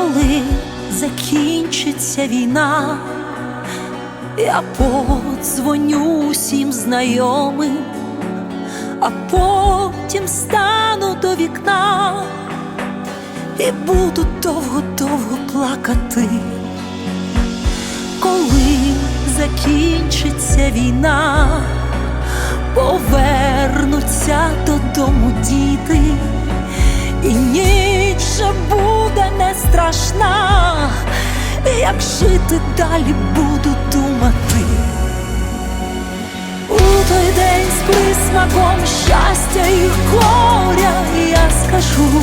коли закінчиться війна, я подзвоню усім знайомим, а потім стану до вікна. І буду довго-довго плакати, коли закінчиться війна, повернуться додому діти, і ніч страшна, як жити далі буду думати. У той день з присмаком щастя і горя я скажу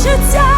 закінчиться